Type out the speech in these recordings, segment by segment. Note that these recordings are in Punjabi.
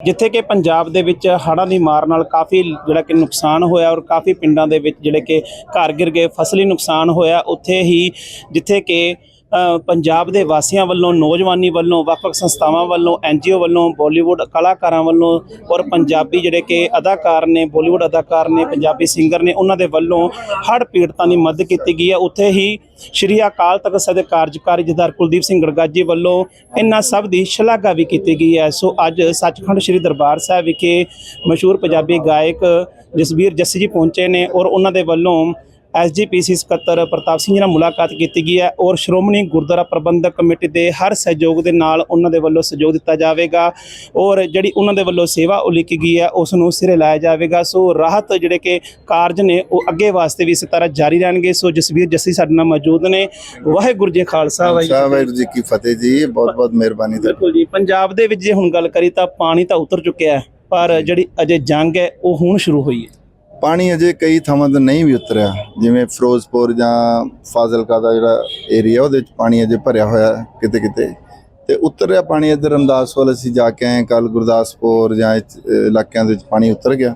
ਜਿੱਥੇ ਕਿ ਪੰਜਾਬ ਦੇ ਵਿੱਚ ਹੜ੍ਹਾਂ ਦੀ ਮਾਰ ਨਾਲ ਕਾਫੀ ਜਿਹੜਾ ਕਿ ਨੁਕਸਾਨ ਹੋਇਆ ਔਰ ਕਾਫੀ ਪਿੰਡਾਂ ਦੇ ਵਿੱਚ ਜਿਹੜੇ ਕਿ ਘਰ ਗਿਰ ਗਏ, ਫਸਲੀ ਨੁਕਸਾਨ ਹੋਇਆ, ਉੱਥੇ ਹੀ ਜਿੱਥੇ ਕਿ ਪੰਜਾਬ ਦੇ ਵਾਸੀਆਂ ਵੱਲੋਂ, ਨੌਜਵਾਨੀ ਵੱਲੋਂ, ਵੱਖ-ਵੱਖ ਸੰਸਥਾਵਾਂ ਵੱਲੋਂ ਐਨਜੀਓ ਵੱਲੋਂ, ਬਾਲੀਵੁੱਡ ਕਲਾਕਾਰਾਂ ਵੱਲੋਂ ਔਰ ਪੰਜਾਬੀ ਜਿਹੜੇ ਕਿ ਅਦਾਕਾਰ ਨੇ, ਬਾਲੀਵੁੱਡ ਅਦਾਕਾਰ ਨੇ, ਪੰਜਾਬੀ ਸਿੰਗਰ ਨੇ, ਉਹਨਾਂ ਦੇ ਵੱਲੋਂ ਹੜ੍ਹ ਪੀੜਤਾਂ ਦੀ ਮਦਦ ਕੀਤੀ ਗਈ ਹੈ। ਉੱਥੇ ਹੀ ਸ਼੍ਰੀ ਅਕਾਲ ਤਖਤ ਸਾਹਿਬ ਦੇ ਕਾਰਜਕਾਰੀ ਜਥੇਦਾਰ ਕੁਲਦੀਪ ਸਿੰਘ ਗੜਗਾਜੀ ਵੱਲੋਂ ਇਹਨਾਂ ਸਭ ਦੀ ਸ਼ਲਾਘਾ ਵੀ ਕੀਤੀ ਗਈ ਹੈ। ਸੋ ਅੱਜ ਸੱਚਖੰਡ ਸ਼੍ਰੀ ਦਰਬਾਰ ਸਾਹਿਬ ਵਿਖੇ ਮਸ਼ਹੂਰ ਪੰਜਾਬੀ ਗਾਇਕ ਜਸਬੀਰ ਜੱਸੀ ਜੀ ਪਹੁੰਚੇ ਨੇ ਔਰ ਉਹਨਾਂ ਦੇ ਵੱਲੋਂ ਐਸਜੀਪੀਸੀ ਸਕੱਤਰ ਪ੍ਰਤਾਪ ਸਿੰਘ ਜੀ ਨਾਲ ਮੁਲਾਕਾਤ ਕੀਤੀ ਗਈ ਹੈ ਔਰ ਸ਼੍ਰੋਮਣੀ ਗੁਰਦੁਆਰਾ ਪ੍ਰਬੰਧਕ ਕਮੇਟੀ ਦੇ ਹਰ ਸਹਿਯੋਗ ਦੇ ਨਾਲ ਉਹਨਾਂ ਦੇ ਵੱਲੋਂ ਸਹਿਯੋਗ ਦਿੱਤਾ ਜਾਵੇਗਾ ਔਰ ਜਿਹੜੀ ਉਹਨਾਂ ਦੇ ਵੱਲੋਂ ਸੇਵਾ ਉਲੀਕੀ ਗਈ ਹੈ ਉਸ ਨੂੰ ਸਿਰੇ ਲਾਇਆ ਜਾਵੇਗਾ। ਸੋ ਰਾਹਤ ਜਿਹੜੇ ਕਿ ਕਾਰਜ ਨੇ ਉਹ ਅੱਗੇ ਵਾਸਤੇ ਵੀ ਇਸੇ ਤਰ੍ਹਾਂ ਜਾਰੀ ਰਹਿਣਗੇ। ਸੋ ਜਸਵੀਰ ਜੱਸੀ ਸਾਡੇ ਨਾਲ ਮੌਜੂਦ ਨੇ। ਵਾਹਿਗੁਰੂ ਜੀ ਖਾਲਸਾ ਵਾਹਿਗੁਰੂ ਜੀ ਕੀ ਫਤਿਹ। ਜੀ ਬਹੁਤ ਬਹੁਤ ਮਿਹਰਬਾਨੀ ਬਿਲਕੁਲ ਜੀ। ਪੰਜਾਬ ਦੇ ਵਿੱਚ ਜੇ ਹੁਣ ਗੱਲ ਕਰੀ ਤਾਂ ਪਾਣੀ ਤਾਂ ਉਤਰ ਚੁੱਕਿਆ ਹੈ ਪਰ ਜਿਹੜੀ ਅਜੇ ਜੰਗ ਹੈ ਉਹ ਹੁਣ ਸ਼ੁਰੂ ਹੋਈ ਹੈ। ਪਾਣੀ ਅਜੇ ਕਈ ਥਾਵਾਂ ਤੇ ਨਹੀਂ ਵੀ ਉਤਰਿਆ। ਜਿਵੇਂ ਫਿਰੋਜ਼ਪੁਰ ਜਾਂ ਫਾਜ਼ਿਲਕਾ ਦਾ ਜਿਹੜਾ ਏਰੀਆ, ਉਹਦੇ ਵਿੱਚ ਪਾਣੀ ਅਜੇ ਭਰਿਆ ਹੋਇਆ ਹੈ ਕਿਤੇ ਕਿਤੇ ਤੇ ਉਤਰਿਆ ਪਾਣੀ ਇੱਧਰ ਰਮਦਾਸ ਵੱਲ ਅਸੀਂ ਜਾ ਕੇ ਆਏ ਕੱਲ ਗੁਰਦਾਸਪੁਰ ਜਾਂ ਇਹ ਇਲਾਕਿਆਂ ਦੇ ਵਿੱਚ ਪਾਣੀ ਉਤਰ ਗਿਆ।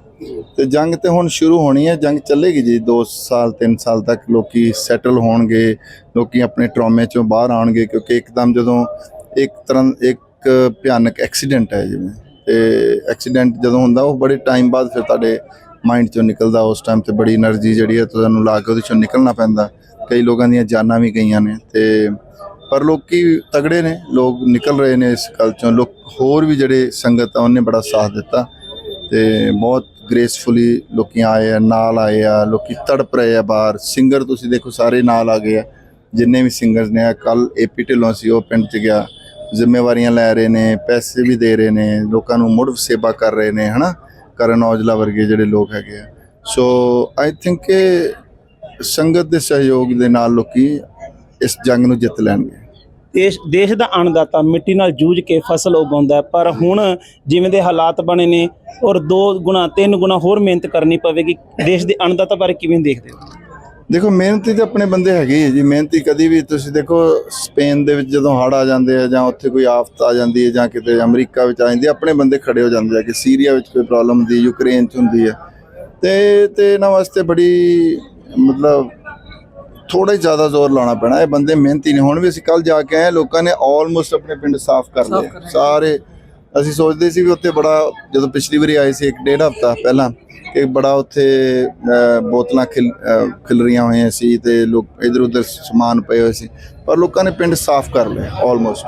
ਤੇ ਜੰਗ ਤੇ ਹੁਣ ਸ਼ੁਰੂ ਹੋਣੀ ਹੈ, ਜੰਗ ਚੱਲੇਗੀ ਜੀ 2 ਸਾਲ 3 ਸਾਲ ਤੱਕ ਲੋਕੀ ਸੈਟਲ ਹੋਣਗੇ, ਲੋਕੀ ਆਪਣੇ ਟਰੋਮੇ ਚੋਂ ਬਾਹਰ ਆਉਣਗੇ, ਕਿਉਂਕਿ ਇੱਕਦਮ ਜਦੋਂ ਇੱਕ ਤਰ੍ਹਾਂ, ਇੱਕ ਭਿਆਨਕ ਐਕਸੀਡੈਂਟ ਹੈ ਜਿਵੇਂ। ਤੇ ਐਕਸੀਡੈਂਟ ਜਦੋਂ ਹੁੰਦਾ, ਉਹ ਬੜੇ ਟਾਈਮ ਬਾਅਦ ਫਿਰ ਤੁਹਾਡੇ ਮਾਈਂਡ ਚੋਂ ਨਿਕਲਦਾ, ਉਸ ਟਾਈਮ ਤੇ ਬੜੀ એનર્ਜੀ ਜਿਹੜੀ ਹੈ ਤੁਹਾਨੂੰ ਲਾ ਕੇ ਉਹਦੇ ਚੋਂ ਨਿਕਲਣਾ ਪੈਂਦਾ। ਕਈ ਲੋਕਾਂ ਦੀਆਂ ਜਾਨਾਂ ਵੀ ਗਈਆਂ ਨੇ ਤੇ ਪਰ ਲੋਕੀ ਤਗੜੇ ਨੇ, ਲੋਕ ਨਿਕਲ ਰਹੇ ਨੇ ਇਸ ਗੱਲ ਚੋਂ। ਲੋਕ ਹੋਰ ਵੀ ਜਿਹੜੇ ਸੰਗਤ ਆ, ਉਹਨੇ ਬੜਾ ਸਾਥ ਦਿੱਤਾ ਤੇ ਬਹੁਤ ਗ੍ਰੇਸਫੁਲੀ ਲੋਕੀ ਆਏ ਆ, ਨਾਲ ਆਏ ਆ, ਲੋਕੀ ਤੜਪ ਰਹੇ ਆ ਬਾਹਰ। ਸਿੰਗਰ ਤੁਸੀਂ ਦੇਖੋ, ਸਾਰੇ ਨਾਲ ਆ ਗਏ ਆ। ਜਿੰਨੇ ਵੀ ਸਿੰਗਰਸ ਨੇ ਆ, ਕੱਲ ਏਪੀ ਢਿੱਲੋਂ ਸੀ, ਉਹ ਪਿੰਡ 'ਚ ਗਿਆ। ਜ਼ਿੰਮੇਵਾਰੀਆਂ ਲੈ ਰਹੇ ਨੇ, ਪੈਸੇ ਵੀ ਦੇ ਰਹੇ ਨੇ, ਲੋਕਾਂ ਨੂੰ ਮੁੜ ਸੇਵਾ ਕਰ ਰਹੇ ਨੇ, ਹਨਾ? ਕਰਨ ਔਜਲਾ ਵਰਗੇ ਜਿਹੜੇ ਲੋਕ ਹੈਗੇ ਆ। ਸੋ ਆਈ ਥਿੰਕ ਕਿ ਸੰਗਤ ਦੇ ਸਹਿਯੋਗ ਦੇ ਨਾਲ ਲੋਕੀ ਇਸ ਜੰਗ ਨੂੰ ਜਿੱਤ ਲੈਣਗੇ। ਦੇਸ਼ ਦੇਸ਼ ਦਾ ਅੰਨਦਾਤਾ, ਮਿੱਟੀ ਨਾਲ ਜੂਝ ਕੇ ਫਸਲ ਉਗਾਉਂਦਾ ਪਰ ਹੁਣ ਜਿਵੇਂ ਦੇ ਹਾਲਾਤ ਬਣੇ ਨੇ ਔਰ ਦੋ ਗੁਣਾ, ਤਿੰਨ ਗੁਣਾ ਹੋਰ ਮਿਹਨਤ ਕਰਨੀ ਪਵੇਗੀ, ਦੇਸ਼ ਦੇ ਅੰਨਦਾਤਾ ਬਾਰੇ ਕਿਵੇਂ ਦੇਖਦੇ ਹੋ? ਦੇਖੋ ਮਿਹਨਤੀ ਤੇ ਆਪਣੇ ਬੰਦੇ ਹੈਗੇ ਜੀ। ਮਿਹਨਤੀ ਕਦੀ ਵੀ ਤੁਸੀਂ ਦੇਖੋ ਸਪੇਨ ਦੇ ਵਿੱਚ ਜਦੋਂ ਹੜ੍ਹ ਆ ਜਾਂਦੇ ਆ ਜਾਂ ਉੱਥੇ ਕੋਈ ਆਫਤ ਆ ਜਾਂਦੀ ਹੈ ਜਾਂ ਕਿਤੇ ਅਮਰੀਕਾ ਵਿੱਚ ਆ ਜਾਂਦੀ ਹੈ ਆਪਣੇ ਬੰਦੇ ਖੜੇ ਹੋ ਜਾਂਦੇ ਆ ਕਿ ਸੀਰੀਆ ਵਿੱਚ ਕੋਈ ਪ੍ਰੋਬਲਮ ਹੁੰਦੀ ਯੂਕਰੇਨ 'ਚ ਹੁੰਦੀ ਹੈ। ਤੇ ਤੇ ਇਹਨਾਂ ਵਾਸਤੇ ਬੜੀ ਮਤਲਬ ਥੋੜਾ ਜ਼ਿਆਦਾ ਜ਼ੋਰ ਲਾਉਣਾ ਪੈਣਾ। ਇਹ ਬੰਦੇ ਮਿਹਨਤੀ ਨੇ। ਹੁਣ ਵੀ ਅਸੀਂ ਕੱਲ ਜਾ ਕੇ ਆਏ ਲੋਕਾਂ ਨੇ ਆਲਮੋਸਟ ਆਪਣੇ ਪਿੰਡ ਸਾਫ਼ ਕਰ ਲਏ। ਸਾਰੇ ਅਸੀਂ ਸੋਚਦੇ ਸੀ ਵੀ ਉੱਥੇ ਬੜਾ ਜਦੋਂ ਪਿਛਲੀ ਵਾਰੀ ਆਏ ਸੀ ਇੱਕ ਡੇਢ ਹਫ਼ਤਾ ਪਹਿਲਾਂ ਕਿ ਬੜਾ ਉੱਥੇ ਬੋਤਲਾਂ ਖਿਲ ਅਹ, ਖਿਲ ਰਹੀਆਂ ਹੋਈਆਂ ਸੀ ਤੇ ਲੋਕ ਇਧਰ ਉਧਰ ਸਮਾਨ ਪਏ ਹੋਏ ਸੀ। ਪਰ ਲੋਕਾਂ ਨੇ ਪਿੰਡ ਸਾਫ਼ ਕਰ ਲਿਆ ਆਲਮੋਸਟ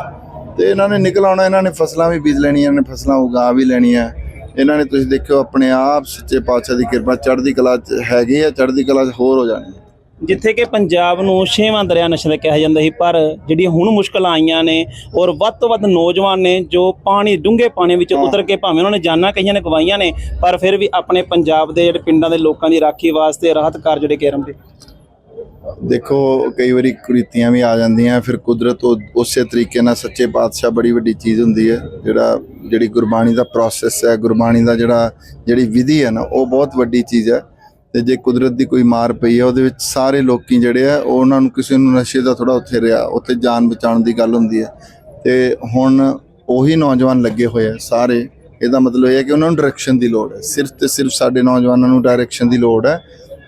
ਤੇ ਇਹਨਾਂ ਨੇ ਨਿਕਲ ਆਉਣਾ ਇਹਨਾਂ ਨੇ ਫਸਲਾਂ ਵੀ ਬੀਜ ਲੈਣੀਆਂ ਇਹਨਾਂ ਨੇ ਫਸਲਾਂ ਉਗਾ ਵੀ ਲੈਣੀਆਂ। ਇਹਨਾਂ ਨੇ ਤੁਸੀਂ ਦੇਖਿਓ ਆਪਣੇ ਆਪ ਸੱਚੇ ਪਾਤਸ਼ਾਹ ਦੀ ਕਿਰਪਾ ਚੜ੍ਹਦੀ ਕਲਾ ਚ ਹੈਗੇ ਆ ਚੜ੍ਹਦੀ ਕਲਾ ਚ ਹੋਰ ਹੋ ਜਾਣੀ। ਜਿੱਥੇ ਕਿ ਪੰਜਾਬ ਨੂੰ ਛੇਵਾਂ ਦਰਿਆ ਨਸ਼ੇ ਦਾ ਕਿਹਾ ਜਾਂਦਾ ਸੀ ਪਰ ਜਿਹੜੀਆਂ ਹੁਣ ਮੁਸ਼ਕਲਾਂ ਆਈਆਂ ਨੇ ਔਰ ਵੱਧ ਤੋਂ ਵੱਧ ਨੌਜਵਾਨ ਨੇ ਜੋ ਪਾਣੀ ਡੂੰਘੇ ਪਾਣੀ ਵਿੱਚ ਉਤਰ ਕੇ ਭਾਵੇਂ ਉਹਨਾਂ ਨੇ ਜਾਨਾਂ ਕਈਆਂ ਨੇ ਗਵਾਈਆਂ ਨੇ ਪਰ ਫਿਰ ਵੀ ਆਪਣੇ ਪੰਜਾਬ ਦੇ ਜਿਹੜੇ ਪਿੰਡਾਂ ਦੇ ਲੋਕਾਂ ਦੀ ਰਾਖੀ ਵਾਸਤੇ ਰਾਹਤ ਕਾਰਜ ਜਿਹੜੇ ਕੇਰਮ ਦੇ ਦੇਖੋ ਕਈ ਵਾਰੀ ਕੁਰੀਤੀਆਂ ਵੀ ਆ ਜਾਂਦੀਆਂ ਫਿਰ ਕੁਦਰਤ ਉਸੇ ਤਰੀਕੇ ਨਾਲ ਸੱਚੇ ਪਾਤਸ਼ਾਹ ਬੜੀ ਵੱਡੀ ਚੀਜ਼ ਹੁੰਦੀ ਹੈ ਜਿਹੜਾ ਜਿਹੜੀ ਗੁਰਬਾਣੀ ਦਾ ਪ੍ਰੋਸੈਸ ਹੈ ਗੁਰਬਾਣੀ ਦਾ ਜਿਹੜਾ ਜਿਹੜੀ ਵਿਧੀ ਹੈ ਨਾ ਉਹ ਬਹੁਤ ਵੱਡੀ ਚੀਜ਼ ਹੈ। ਤੇ ਜੇ ਕੁਦਰਤ ਦੀ ਕੋਈ ਮਾਰ ਪਈ ਹੈ ਉਹਦੇ ਵਿੱਚ ਸਾਰੇ ਲੋਕੀ ਜਿਹੜੇ ਆ, ਉਹ ਉਹਨਾਂ ਨੂੰ ਕਿਸੇ ਨੂੰ ਨਸ਼ੇ ਦਾ ਥੋੜਾ ਉੱਥੇ ਰਿਹਾ, ਉੱਥੇ ਜਾਨ ਬਚਾਉਣ ਦੀ ਗੱਲ ਹੁੰਦੀ ਹੈ ਤੇ ਹੁਣ ਉਹੀ ਨੌਜਵਾਨ ਲੱਗੇ ਹੋਏ ਆ ਸਾਰੇ। ਇਹਦਾ ਮਤਲਬ ਇਹ ਹੈ ਕਿ ਉਹਨਾਂ ਨੂੰ ਡਾਇਰੈਕਸ਼ਨ ਦੀ ਲੋੜ ਹੈ ਸਿਰਫ ਤੇ ਸਿਰਫ ਸਾਡੇ ਨੌਜਵਾਨਾਂ ਨੂੰ ਡਾਇਰੈਕਸ਼ਨ ਦੀ ਲੋੜ ਹੈ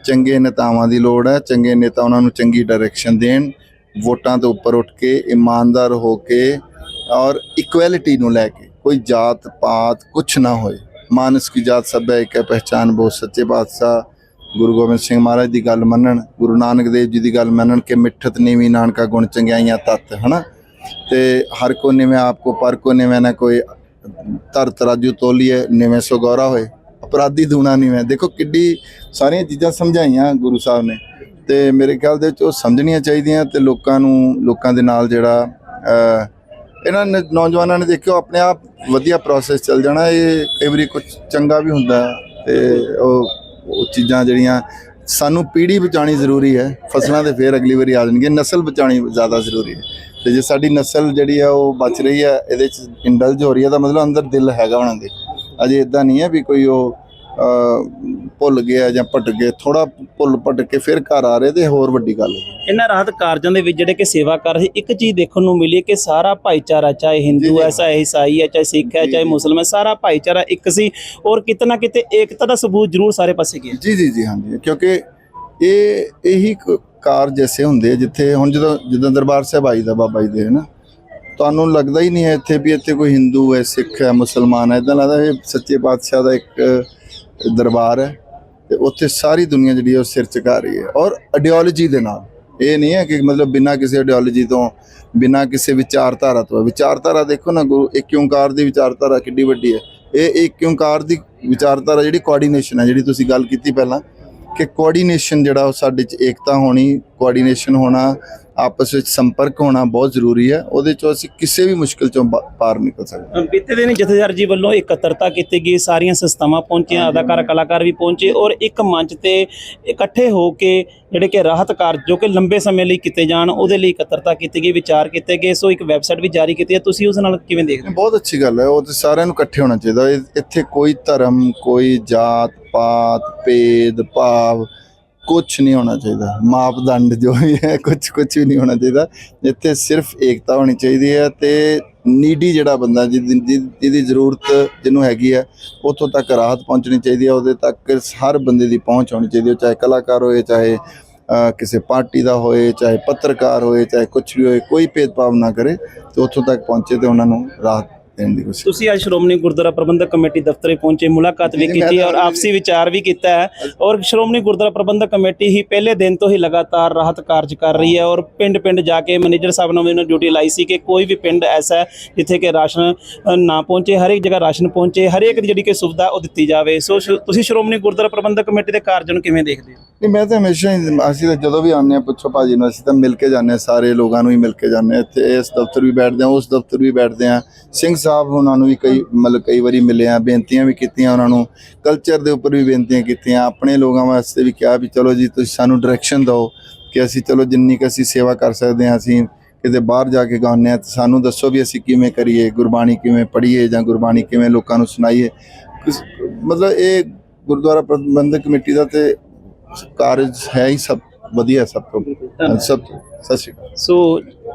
ਚੰਗੇ ਨੇਤਾਵਾਂ ਦੀ ਲੋੜ ਹੈ ਚੰਗੇ ਨੇਤਾ ਉਹਨਾਂ ਨੂੰ ਚੰਗੀ ਡਾਇਰੈਕਸ਼ਨ ਦੇਣ, ਵੋਟਾਂ ਤੋਂ ਉੱਪਰ ਉੱਠ ਕੇ, ਇਮਾਨਦਾਰ ਹੋ ਕੇ ਔਰ ਇਕੁਐਲਿਟੀ ਨੂੰ ਲੈ ਕੇ। ਕੋਈ ਜਾਤ ਪਾਤ ਕੁਛ ਨਾ ਹੋਏ। ਮਾਨਸ ਕੀ ਜਾਤ ਸਭ ਹੈ ਇੱਕ ਹੈ, ਪਹਿਚਾਨ ਬਹੁਤ ਸੱਚੇ ਬਾਦਸ਼ਾਹ ਗੁਰੂ ਗੋਬਿੰਦ ਸਿੰਘ ਮਹਾਰਾਜ ਦੀ ਗੱਲ ਮੰਨਣ, ਗੁਰੂ ਨਾਨਕ ਦੇਵ ਜੀ ਦੀ ਗੱਲ ਮੰਨਣ ਕਿ ਮਿੱਠਤ ਨੀਵੀਂ ਨਾਨਕਾ ਗੁਣ ਚੰਗਿਆਈਆਂ ਤਤ, ਹਨਾ? ਤੇ ਹਰ ਕੋ ਨਿਵੇਂ ਆਪ ਕੋ, ਪਰ ਕੋ ਨਿਵੇਂ ਨਾ ਕੋਈ ਤਰ ਤਰਾਜੂ ਤੋਲੀਏ, ਨਿਵੇਂ ਸੋ ਗੌਰਾ ਹੋਏ। ਅਪਰਾਧੀ ਦੂਣਾ ਨਿਵੇਂ। ਦੇਖੋ ਕਿੱਡੀ ਸਾਰੀਆਂ ਚੀਜ਼ਾਂ ਸਮਝਾਈਆਂ ਗੁਰੂ ਸਾਹਿਬ ਨੇ। ਤੇ ਮੇਰੇ ਖਿਆਲ ਦੇ ਵਿੱਚ ਉਹ ਸਮਝਣੀਆਂ ਚਾਹੀਦੀਆਂ ਤੇ ਲੋਕਾਂ ਨੂੰ, ਲੋਕਾਂ ਦੇ ਨਾਲ ਜਿਹੜਾ ਇਹਨਾਂ ਨੇ, ਨੌਜਵਾਨਾਂ ਨੇ ਦੇਖਿਓ ਆਪਣੇ ਆਪ ਵਧੀਆ ਪ੍ਰੋਸੈਸ ਚੱਲ ਜਾਣਾ। ਇਹ ਕਈ ਵਾਰੀ ਕੁਝ ਚੰਗਾ ਵੀ ਹੁੰਦਾ ਹੈ ਤੇ ਉਹ ਉਹ ਚੀਜ਼ਾਂ ਜਿਹੜੀਆਂ ਸਾਨੂੰ ਪੀੜ੍ਹੀ ਬਚਾਣੀ ਜ਼ਰੂਰੀ ਹੈ, ਫਸਲਾਂ ਤੇ ਫੇਰ ਅਗਲੀ ਵਾਰੀ ਆ ਜਾਣਗੇ ਨਸਲ ਬਚਾਣੀ ਜ਼ਿਆਦਾ ਜ਼ਰੂਰੀ ਹੈ। ਤੇ ਜੇ ਸਾਡੀ ਨਸਲ ਜਿਹੜੀ ਆ ਉਹ ਬਚ ਰਹੀ ਹੈ, ਇਹਦੇ ਚ ਇੰਡਲਜ ਹੋ ਰਹੀ ਹੈ, ਤਾਂ ਮਤਲਬ ਅੰਦਰ ਦਿਲ ਹੈਗਾ ਉਹਨਾਂ ਦੇ ਅਜੇ ਇਦਾਂ ਨਹੀਂ ਹੈ ਵੀ ਕੋਈ ਉਹ ਭੁੱਲ ਗਿਆ ਜਾਂ ਭਟਕ ਗਏ ਥੋੜਾ ਭੁੱਲ ਭਟਕ ਕੇ ਫਿਰ ਘਰ ਆ ਰਹੇ ਤੇ ਹੋਰ ਵੱਡੀ ਗੱਲ ਹੈ ਇਹਨਾਂ ਰਾਹਤ ਕਾਰਜਾਂ ਦੇ ਵਿੱਚ ਜਿਹੜੇ ਕਿ ਸੇਵਾ ਕਰ ਰਹੇ ਇੱਕ ਚੀਜ਼ ਦੇਖਣ ਨੂੰ ਮਿਲੀ ਕਿ ਸਾਰਾ ਭਾਈਚਾਰਾ ਚਾਹੇ ਹਿੰਦੂ। ਹੈ ਚਾਹੇ ਈਸਾਈ ਹੈ ਚਾਹੇ ਸਿੱਖ ਹੈ ਚਾਹੇ। ਮੁਸਲਮਾਨ ਸਾਰਾ ਭਾਈਚਾਰਾ ਇੱਕ ਸੀ ਔਰ ਕਿਤੇ ਨਾ ਕਿਤੇ ਏਕਤਾ ਦਾ ਸਬੂਤ ਜ਼ਰੂਰ ਸਾਰੇ ਪਾਸੇ ਗਿਆ ਜੀ ਜੀ ਜੀ ਹਾਂਜੀ ਕਿਉਂਕਿ ਇਹ ਇਹੀ ਕ- ਕਾਰ ਜੈਸੇ ਹੁੰਦੇ ਜਿੱਥੇ ਹੁਣ ਜਦੋਂ ਜਦੋਂ ਦਰਬਾਰ ਸਾਹਿਬ ਆਈਦਾ ਬਾਬਾ ਜੀ ਦੇ ਨਾ ਤੁਹਾਨੂੰ ਲੱਗਦਾ ਹੀ ਨਹੀਂ ਹੈ ਇੱਥੇ ਵੀ ਇੱਥੇ ਕੋਈ ਹਿੰਦੂ ਹੈ ਸਿੱਖ ਹੈ ਮੁਸਲਮਾਨ ਹੈ ਇਦਾਂ ਲੱਗਦਾ ਇਹ ਸੱਚੇ ਪਾਤਸ਼ਾਹ ਦਾ ਇੱਕ ਦਰਬਾਰ ਹੈ ਤੇ ਉੱਥੇ ਸਾਰੀ ਦੁਨੀਆ ਜਿਹੜੀ ਹੈ ਉਹ ਸਿਰ ਝੁਕਾ ਰਹੀ ਹੈ। ਔਰ ਆਈਡੀਓਲੋਜੀ ਦੇ ਨਾਲ, ਇਹ ਨਹੀਂ ਹੈ ਕਿ ਮਤਲਬ ਬਿਨਾਂ ਕਿਸੇ ਆਈਡੀਓਲੋਜੀ ਤੋਂ, ਬਿਨਾਂ ਕਿਸੇ ਵਿਚਾਰਧਾਰਾ ਤੋਂ ਵਿਚਾਰਧਾਰਾ ਦੇਖੋ ਨਾ, ਗੁਰੂ, ਇੱਕ ਓੰਕਾਰ ਦੀ ਵਿਚਾਰਧਾਰਾ ਕਿੱਡੀ ਵੱਡੀ ਹੈ। ਇਹ ਇੱਕ ਓੰਕਾਰ ਦੀ ਵਿਚਾਰਧਾਰਾ ਜਿਹੜੀ ਕੋਆਰਡੀਨੇਸ਼ਨ ਹੈ, ਜਿਹੜੀ ਤੁਸੀਂ ਗੱਲ ਕੀਤੀ ਪਹਿਲਾਂ, ਕਿ ਕੋਆਰਡੀਨੇਸ਼ਨ ਜਿਹੜਾ ਉਹ ਸਾਡੇ ਚ ਏਕਤਾ ਹੋਣੀ ਕੋਆਰਡੀਨੇਸ਼ਨ ਹੋਣਾ ਆਪਸ ਵਿੱਚ ਸੰਪਰਕ ਹੋਣਾ ਬਹੁਤ ਜ਼ਰੂਰੀ ਹੈ। ਉਹਦੇ ਚੋਂ ਅਸੀਂ ਕਿਸੇ ਵੀ ਮੁਸ਼ਕਲ ਚੋਂ ਬਾ- ਪਾਰ ਨਿਕਲ ਸਕਦੇ। ਹਾਂ। ਬੀਤੇ ਦਿਨ ਜਥੇਦਾਰ ਜੀ ਵੱਲੋਂ ਇਕੱਤਰਤਾ ਕੀਤੀ ਗਈ ਸਾਰੀਆਂ ਸੰਸਥਾਵਾਂ ਪਹੁੰਚੀਆਂ ਅਦਾਕਾਰ ਕਲਾਕਾਰ ਵੀ ਪਹੁੰਚੇ ਔਰ ਇੱਕ ਮੰਚ ਤੇ ਇਕੱਠੇ ਹੋ ਕੇ ਜਿਹੜੇ ਕਿ ਰਾਹਤ ਕਾਰਜ ਜੋ ਕਿ ਲੰਬੇ ਸਮੇਂ ਲਈ ਕੀਤੇ ਜਾਣ ਉਹਦੇ ਲਈ ਇਕੱਤਰਤਾ ਕੀਤੀ ਗਈ ਵਿਚਾਰ ਕੀਤੇ ਗਏ। ਸੋ ਇੱਕ ਵੈਬਸਾਈਟ ਵੀ ਜਾਰੀ ਕੀਤੀ ਹੈ। ਤੁਸੀਂ ਉਸ ਨਾਲ ਕਿਵੇਂ ਦੇਖਦੇ ਹੋ? ਬਹੁਤ ਅੱਛੀ ਗੱਲ ਹੈ। ਉਹ ਤੇ ਸਾਰਿਆਂ ਨੂੰ ਇਕੱਠੇ ਹੋਣਾ ਚਾਹੀਦਾ। ਇਹ- ਇੱਥੇ ਕੋਈ ਧਰਮ ਕੋਈ ਜਾਤ ਪਾਤ ਭੇਦ ਭਾਵ ਕੁਝ ਨਹੀਂ ਹੋਣਾ ਚਾਹੀਦਾ। ਮਾਪਦੰਡ ਜੋ ਵੀ ਹੈ ਕੁਝ ਕੁਝ ਵੀ ਨਹੀਂ ਹੋਣਾ ਚਾਹੀਦਾ। ਇੱਥੇ ਸਿਰਫ ਏਕਤਾ ਹੋਣੀ ਚਾਹੀਦੀ ਹੈ ਤੇ ਨੀਡੀ ਜਿਹੜਾ ਬੰਦਾ ਜਿਹਦੀ ਜਿਹਦੀ- ਜਿਹਦੀ ਜ਼ਰੂਰਤ ਜਿਹਨੂੰ ਹੈਗੀ ਹੈ, ਉੱਥੋਂ ਤੱਕ ਰਾਹਤ ਪਹੁੰਚਣੀ ਚਾਹੀਦੀ ਹੈ, ਉਹਦੇ ਤੱਕ ਹਰ ਬੰਦੇ ਦੀ ਪਹੁੰਚ ਹੋਣੀ ਚਾਹੀਦੀ ਹੈ ਚਾਹੇ ਕਲਾਕਾਰ ਹੋਏ, ਚਾਹੇ ਕਿਸੇ ਪਾਰਟੀ ਦਾ ਹੋਏ, ਚਾਹੇ ਪੱਤਰਕਾਰ ਹੋਏ, ਚਾਹੇ ਕੁਝ ਵੀ ਹੋਏ, ਕੋਈ ਭੇਦਭਾਵ ਨਾ ਕਰੇ, ਤੇ ਉੱਥੋਂ ਤੱਕ ਪਹੁੰਚੇ ਤੇ ਉਹਨਾਂ ਨੂੰ ਰਾਹਤ ਦੇਣ ਦੀ ਕੋਸ਼ਿਸ਼ ਤੁਸੀਂ ਅੱਜ ਸ਼੍ਰੋਮਣੀ ਗੁਰਦੁਆਰਾ ਪ੍ਰਬੰਧਕ ਕਮੇਟੀ ਦਫ਼ਤਰੇ ਪਹੁੰਚੇ ਮੁਲਾਕਾਤ ਵੀ ਕੀਤੀ ਔਰ ਆਪਸੀ ਵਿਚਾਰ ਵੀ ਕੀਤਾ ਹੈ। ਔਰ ਸ਼੍ਰੋਮਣੀ ਗੁਰਦੁਆਰਾ ਪ੍ਰਬੰਧਕ ਕਮੇਟੀ ਹੀ ਪਹਿਲੇ ਦਿਨ ਤੋਂ ਹੀ ਲਗਾਤਾਰ ਰਾਹਤ ਕਾਰਜ ਕਰ ਰਹੀ ਹੈ ਔਰ ਪਿੰਡ-ਪਿੰਡ ਜਾ ਕੇ ਮੈਨੇਜਰ ਸਾਹਿਬ ਨੇ ਮੈਨੂੰ ਡਿਊਟੀ ਲਾਈ ਸੀ ਕਿ ਕੋਈ ਵੀ ਪਿੰਡ ਐਸਾ ਜਿੱਥੇ ਕਿ ਰਾਸ਼ਨ ਨਾ ਪਹੁੰਚੇ ਹਰ ਇੱਕ ਜਗ੍ਹਾ ਰਾਸ਼ਨ ਪਹੁੰਚੇ ਹਰ ਇੱਕ ਦੀ ਜਿਹੜੀ ਕਿ ਸੁਵਿਧਾ ਉਹ ਦਿੱਤੀ ਜਾਵੇ। ਸੋ ਤੁਸੀਂ ਸ਼੍ਰੋਮਣੀ ਗੁਰਦੁਆਰਾ ਪ੍ਰਬੰਧਕ ਕਮੇਟੀ ਦੇ ਕਾਰਜ ਨੂੰ ਕਿਵੇਂ ਦੇਖਦੇ ਹੋ? ਨਹੀਂ ਮੈਂ ਤਾਂ ਹਮੇਸ਼ਾ ਹੀ ਅਸੀਂ ਤਾਂ ਜਦੋਂ ਵੀ ਆਉਂਦੇ ਹਾਂ ਪੁੱਛੋ ਭਾਜੀ ਨੂੰ ਅਸੀਂ ਤਾਂ ਮਿਲ ਕੇ ਜਾਂਦੇ ਹਾਂ ਸਾਰੇ ਲੋਕਾਂ ਨੂੰ ਹੀ ਮਿਲ ਕੇ ਜਾਂਦੇ ਹਾਂ। ਇੱਥੇ ਇਸ ਦਫ਼ਤਰ ਵੀ ਬੈਠਦੇ ਹਾਂ ਉਸ ਦਫ਼ਤਰ ਵੀ ਬੈਠਦੇ ਹਾਂ। ਸਿੰਘ ਸਾਹਿਬ ਉਹਨਾਂ ਨੂੰ ਵੀ ਕਈ ਮਤਲਬ ਕਈ ਵਾਰੀ ਮਿਲੇ ਆ ਬੇਨਤੀਆਂ ਵੀ ਕੀਤੀਆਂ ਉਹਨਾਂ ਨੂੰ ਕਲਚਰ ਦੇ ਉੱਪਰ ਵੀ ਬੇਨਤੀਆਂ ਕੀਤੀਆਂ ਆਪਣੇ ਲੋਕਾਂ ਵਾਸਤੇ ਵੀ ਕਿਹਾ ਵੀ ਚਲੋ ਜੀ ਤੁਸੀਂ ਸਾਨੂੰ ਡਾਇਰੈਕਸ਼ਨ ਦਿਓ ਕਿ ਅਸੀਂ ਚਲੋ ਜਿੰਨੀ ਕੁ ਅਸੀਂ ਸੇਵਾ ਕਰ ਸਕਦੇ ਹਾਂ ਅਸੀਂ ਕਿਤੇ ਬਾਹਰ ਜਾ ਕੇ ਗਾਉਂਦੇ ਹਾਂ ਤੇ ਸਾਨੂੰ ਦੱਸੋ ਵੀ ਅਸੀਂ ਕਿਵੇਂ ਕਰੀਏ ਗੁਰਬਾਣੀ ਕਿਵੇਂ ਪੜ੍ਹੀਏ ਜਾਂ ਗੁਰਬਾਣੀ ਕਿਵੇਂ ਲੋਕਾਂ ਨੂੰ ਸੁਣਾਈਏ। ਮਤਲਬ ਇਹ ਗੁਰਦੁਆਰਾ ਪ੍ਰਬੰਧਕ ਕਮੇਟੀ ਦਾ ਤੇ ਕਾਰਜ ਹੈ ਹੀ ਸਭ ਵਧੀਆ ਸਭ ਤੋਂ। ਸਭ ਸਤਿ ਸ਼੍ਰੀ ਅਕਾਲ। ਸੋ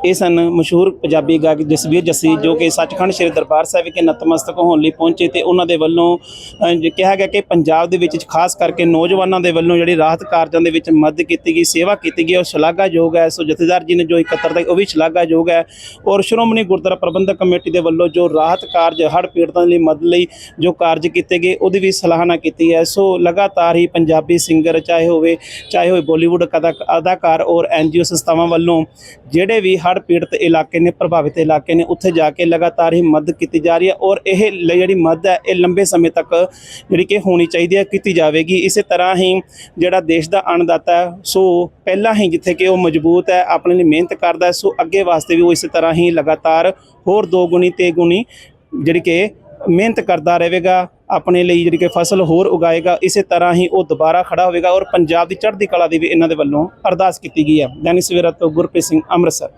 ਇਹ ਸਨ ਮਸ਼ਹੂਰ ਪੰਜਾਬੀ ਗਾਇਕ ਜਸਵੀਰ ਜੱਸੀ ਜੋ ਕਿ ਸੱਚਖੰਡ ਸ੍ਰੀ ਦਰਬਾਰ ਸਾਹਿਬ ਵਿਖੇ ਨਤਮਸਤਕ ਹੋਣ ਲਈ ਪਹੁੰਚੇ ਤੇ ਉਹਨਾਂ ਦੇ ਵੱਲੋਂ ਕਿਹਾ ਗਿਆ ਕਿ ਪੰਜਾਬ ਦੇ ਵਿੱਚ, ਖਾਸ ਕਰਕੇ ਨੌਜਵਾਨਾਂ ਦੇ ਵੱਲੋਂ ਜਿਹੜੀ ਰਾਹਤ ਕਾਰਜਾਂ ਦੇ ਵਿੱਚ ਮਦਦ ਕੀਤੀ ਗਈ, ਸੇਵਾ ਕੀਤੀ ਗਈ, ਉਹ ਸ਼ਲਾਘਾਯੋਗ ਹੈ। ਸੋ ਜਥੇਦਾਰ ਜੀ ਨੇ ਜੋ ਇਕੱਤਰਤਾ ਉਹ ਵੀ ਸ਼ਲਾਘਾਯੋਗ ਹੈ। ਔਰ ਸ਼੍ਰੋਮਣੀ ਗੁਰਦੁਆਰਾ ਪ੍ਰਬੰਧਕ ਕਮੇਟੀ ਦੇ ਵੱਲੋਂ ਜੋ ਰਾਹਤ ਕਾਰਜ, ਹੜ੍ਹ ਪੀੜਤਾਂ ਲਈ ਮਦਦ ਲਈ ਜੋ ਕਾਰਜ ਕੀਤੇ ਗਏ, ਉਹਦੀ ਵੀ ਸਲਾਹਨਾ ਕੀਤੀ ਹੈ। ਸੋ ਲਗਾਤਾਰ ਹੀ ਪੰਜਾਬੀ ਸਿੰਗਰ, ਚਾਹੇ ਹੋਵੇ ਚਾਹੇ ਹੋਵੇ ਬਾਲੀਵੁੱਡ ਕਦਾ, ਅਦਾਕਾਰ ਔਰ ਐਨਜੀਓ ਸੰਸਥਾਵਾਂ ਵੱਲੋਂ ਜਿਹੜੇ ਵੀ ਹੜ੍ਹ ਪੀੜਤ ਇਲਾਕੇ ਨੇ, ਪ੍ਰਭਾਵਿਤ ਇਲਾਕੇ ਨੇ, ਉੱਥੇ ਜਾ ਕੇ ਲਗਾਤਾਰ ਹੀ ਮਦਦ ਕੀਤੀ ਜਾ ਰਹੀ ਹੈ ਔਰ ਇਹ ਲ- ਜਿਹੜੀ ਮਦਦ ਹੈ, ਇਹ ਲੰਬੇ ਸਮੇਂ ਤੱਕ ਜਿਹੜੀ ਕਿ ਹੋਣੀ ਚਾਹੀਦੀ ਹੈ, ਕੀਤੀ ਜਾਵੇਗੀ। ਇਸੇ ਤਰ੍ਹਾਂ ਹੀ ਜਿਹੜਾ ਦੇਸ਼ ਦਾ ਅੰਨਦਾਤਾ ਹੈ, ਸੋ ਪਹਿਲਾਂ ਹੀ ਜਿੱਥੇ ਕਿ ਉਹ ਮਜ਼ਬੂਤ ਹੈ, ਆਪਣੇ ਲਈ ਮਿਹਨਤ ਕਰਦਾ ਹੈ, ਸੋ ਅੱਗੇ ਵਾਸਤੇ ਵੀ ਉਹ ਇਸੇ ਤਰ੍ਹਾਂ ਹੀ ਲਗਾਤਾਰ ਹੋਰ ਦੋ ਗੁਣੀ, ਤੇ ਗੁਣੀ ਜਿਹੜੀ ਕਿ ਮਿਹਨਤ ਕਰਦਾ ਰਹੇਗਾ, ਆਪਣੇ ਲਈ ਜਿਹੜੀ ਕਿ ਫਸਲ ਹੋਰ ਉਗਾਏਗਾ, ਇਸੇ ਤਰ੍ਹਾਂ ਹੀ ਉਹ ਦੁਬਾਰਾ ਖੜਾ ਹੋਵੇਗਾ ਔਰ ਪੰਜਾਬ ਦੀ ਚੜ੍ਹਦੀ ਕਲਾ ਦੀ ਵੀ ਇਹਨਾਂ ਦੇ ਵੱਲੋਂ ਅਰਦਾਸ ਕੀਤੀ ਗਈ ਹੈ। ਦੈਨਿਕ ਸਵੇਰਾ ਤੋਂ ਗੁਰਪ੍ਰੀਤ ਸਿੰਘ ਅੰਮ੍ਰਿਤਸਰ।